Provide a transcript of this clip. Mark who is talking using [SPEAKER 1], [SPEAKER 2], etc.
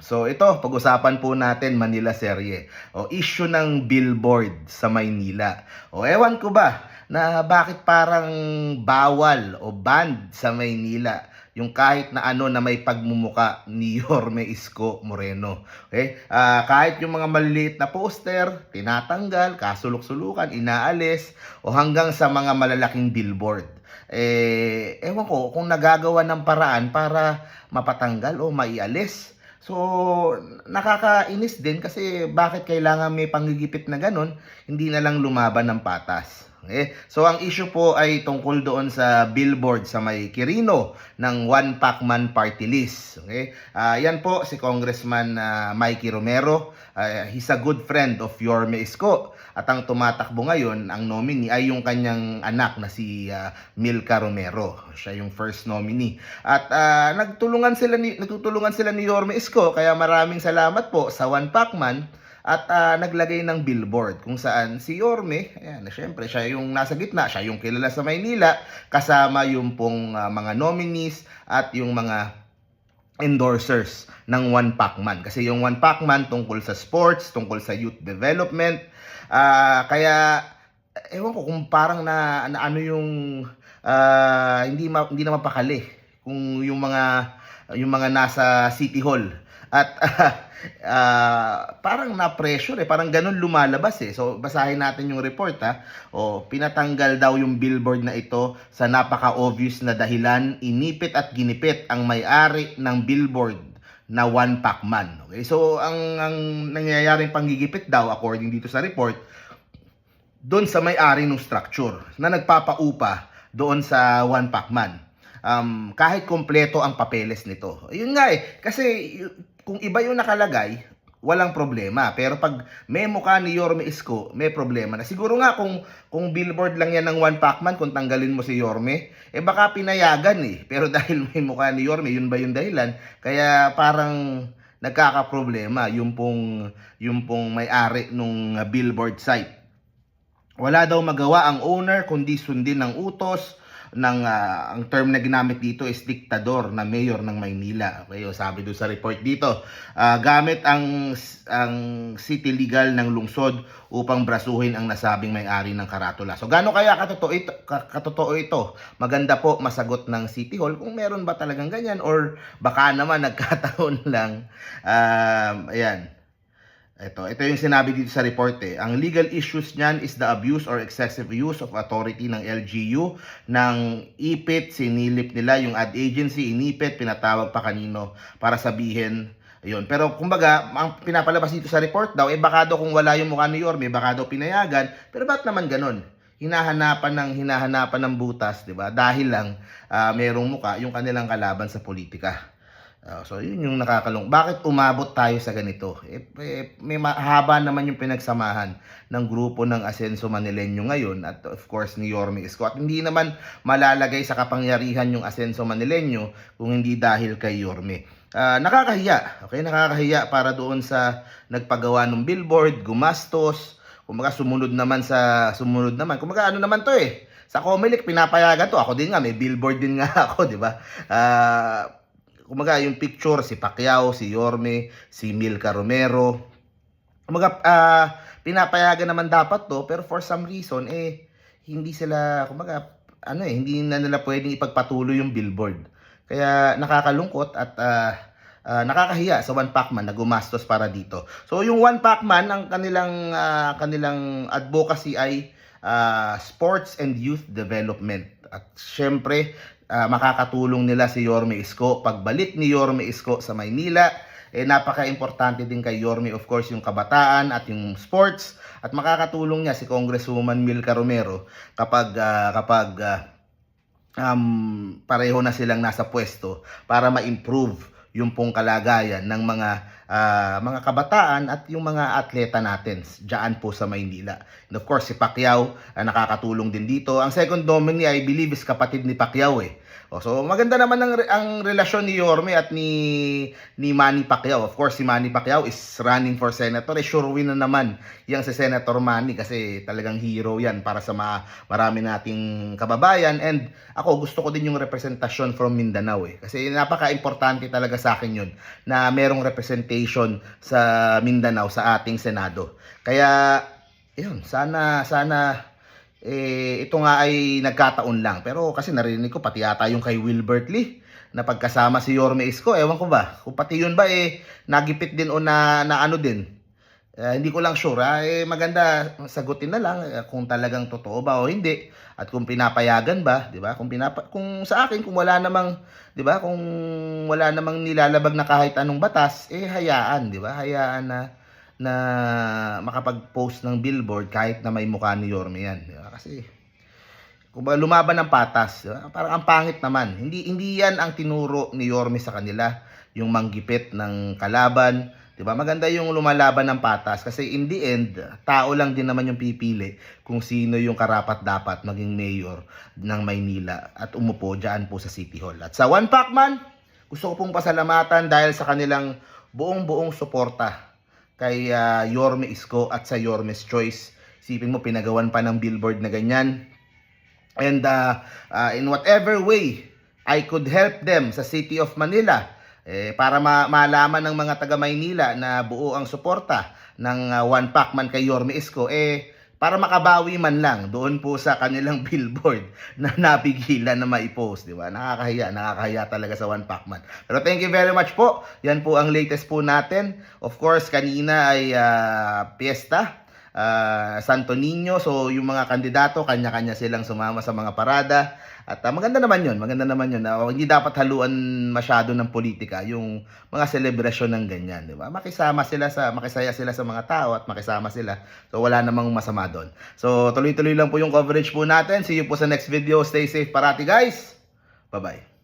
[SPEAKER 1] So ito, pag-usapan po natin Manila Serye. O issue ng billboard sa Maynila. O ewan ko ba na bakit parang bawal o banned sa Maynila yung kahit na ano na may pagmumuka ni Yorme Isko Moreno. Okay? Ah, kahit yung mga maliliit na poster, tinatanggal, kasulok-sulukan, inaalis, o hanggang sa mga malalaking billboard. Eh, ewan ko kung nagagawa ng paraan para mapatanggal o maialis. So, nakakainis din kasi bakit kailangan may panggigipit na ganun, hindi na lang lumaban ng patas. Okay? So, ang issue po ay tungkol doon sa billboard sa may Quirino ng One Pacman Party List. Okay? Ah, yan po si Congressman ah, Mikey Romero. Ah, he's a good friend of Yorme Isko. At ang tumatakbo ngayon, ang nominee ay yung kanyang anak na si ah, Milka Romero. Siya yung first nominee. At ah, nagtulungan sila ni nagtutulungan sila ni Yorme Isko kaya maraming salamat po sa One Pacman at ah, naglagay ng billboard kung saan si Yorme, ayan, syempre siya yung nasa gitna, siya yung kilala sa Maynila, kasama yung pong ah, mga nominees at yung mga endorsers ng One Pacman. Kasi yung One Pacman tungkol sa sports, tungkol sa youth development, ah, kaya ewan ko kung parang na, na ano yung ah, hindi ma, hindi na mapakali kung yung mga yung mga nasa City Hall at ah, parang na-pressure eh, parang ganun lumalabas eh. So basahin natin yung report ha. O pinatanggal daw yung billboard na ito sa napaka-obvious na dahilan, inipit at ginipit ang may-ari ng billboard na one Pacman. Okay? So ang ang nangyayaring panggigipit daw according dito sa report doon sa may-ari ng structure na nagpapaupa doon sa One Pacman. Um, kahit kompleto ang papeles nito. Yun nga eh, kasi kung iba yung nakalagay, walang problema. Pero pag may mukha ni Yorme Isko, may problema na. Siguro nga kung kung billboard lang yan ng One Pacman, kung tanggalin mo si Yorme, eh baka pinayagan eh. Pero dahil may mukha ni Yorme, yun ba yung dahilan? Kaya parang nagkakaproblema yung pong yung pong may-ari nung billboard site. Wala daw magawa ang owner kundi sundin ng utos ng ah, ang term na ginamit dito is diktador na mayor ng Maynila. Okay, o sabi doon sa report dito, ah, gamit ang ang city legal ng lungsod upang brasuhin ang nasabing may-ari ng karatula. So gaano kaya katotoo ito, ka- katotoo ito? Maganda po masagot ng City Hall kung meron ba talagang ganyan or baka naman nagkataon lang. Um, ayan. Ito, ito yung sinabi dito sa report eh. Ang legal issues niyan is the abuse or excessive use of authority ng LGU ng ipit, sinilip nila yung ad agency, inipit, pinatawag pa kanino para sabihin Ayun. Pero kumbaga, ang pinapalabas dito sa report daw, eh baka daw kung wala yung mukha ni Yorme, baka daw pinayagan. Pero ba't naman ganun? Hinahanapan ng hinahanapan ng butas, 'di ba? Dahil lang ah, merong muka yung kanilang kalaban sa politika. Ah, so yun yung nakakalung. Bakit umabot tayo sa ganito? Eh, eh, may mahaba naman yung pinagsamahan ng grupo ng Asenso Manileño ngayon at of course ni Yorme Isko. At hindi naman malalagay sa kapangyarihan yung Asenso Manileño kung hindi dahil kay Yorme. Ah, nakakahiya, okay? Nakakahiya para doon sa nagpagawa ng billboard, gumastos, kumaga sumunod naman sa sumunod naman. Kumaga ano naman to eh. Sa Comelec pinapayagan to. Ako din nga may billboard din nga ako, di ba? Ah, kumaga yung picture si Pacquiao, si Yorme, si Milka Romero. Kumaga ah, pinapayagan naman dapat to pero for some reason eh hindi sila kumaga ano eh hindi na nila pwedeng ipagpatuloy yung billboard. Kaya nakakalungkot at ah, ah, nakakahiya sa One Pacman na gumastos para dito. So yung One Pacman ang kanilang ah, kanilang advocacy ay ah, sports and youth development. At syempre ah, makakatulong nila si Yorme Isko. Pagbalik ni Yorme Isko sa Maynila eh napaka-importante din kay Yorme of course yung kabataan at yung sports. At makakatulong niya si Congresswoman Milka Romero kapag ah, kapag ah, um, pareho na silang nasa pwesto para ma-improve yung pong kalagayan ng mga ah, mga kabataan at yung mga atleta natin diyan po sa Maynila. And of course, si Pacquiao ah, nakakatulong din dito. Ang second nominee I believe is kapatid ni Pacquiao eh. O, so maganda naman ang, ang relasyon ni Yorme at ni ni Manny Pacquiao. Of course, si Manny Pacquiao is running for senator. Eh, sure win na naman yang si Senator Manny kasi talagang hero yan para sa ma- marami nating kababayan. And ako, gusto ko din yung representasyon from Mindanao eh. Kasi napaka-importante talaga sa akin yun na merong representation sa Mindanao sa ating Senado. Kaya, yun, sana, sana eh, ito nga ay nagkataon lang. Pero kasi narinig ko pati yata yung kay Wilbert Lee na pagkasama si Yorme Isko. Ewan ko ba, kung pati yun ba eh nagipit din o na, na ano din. Eh, hindi ko lang sure. ah. Eh, maganda sagutin na lang eh, kung talagang totoo ba o hindi. At kung pinapayagan ba, 'di ba? Kung pinapa kung sa akin kung wala namang, 'di ba? Kung wala namang nilalabag na kahit anong batas, eh hayaan, 'di ba? Hayaan na na makapag-post ng billboard kahit na may mukha ni Yorme yan. Di? Kasi kung ba lumaban ng patas, di ba? parang ang pangit naman. Hindi hindi yan ang tinuro ni Yorme sa kanila, yung manggipit ng kalaban. 'Di ba? Maganda yung lumalaban ng patas kasi in the end, tao lang din naman yung pipili kung sino yung karapat dapat maging mayor ng Maynila at umupo diyan po sa City Hall. At sa One Pac Man, gusto ko pong pasalamatan dahil sa kanilang buong-buong suporta kay ah, Yorme Isko at sa Yorme's Choice. Isipin mo, pinagawan pa ng billboard na ganyan. And uh, uh, in whatever way I could help them sa City of Manila, eh, para ma- malaman ng mga taga Maynila na buo ang suporta ng uh, One Pac man kay Yorme Isko, eh, para makabawi man lang doon po sa kanilang billboard na napigilan na maipost, di ba? Nakakahiya, nakakahiya talaga sa One Pac Man. Pero thank you very much po. Yan po ang latest po natin. Of course, kanina ay ah, piyesta ah, Santo Niño. So, yung mga kandidato, kanya-kanya silang sumama sa mga parada. At ah, maganda naman yun, maganda naman yun. Ah, hindi dapat haluan masyado ng politika yung mga selebrasyon ng ganyan, di ba? Makisama sila sa, makisaya sila sa mga tao at makisama sila. So, wala namang masama doon. So, tuloy-tuloy lang po yung coverage po natin. See you po sa next video. Stay safe parati, guys. Bye-bye.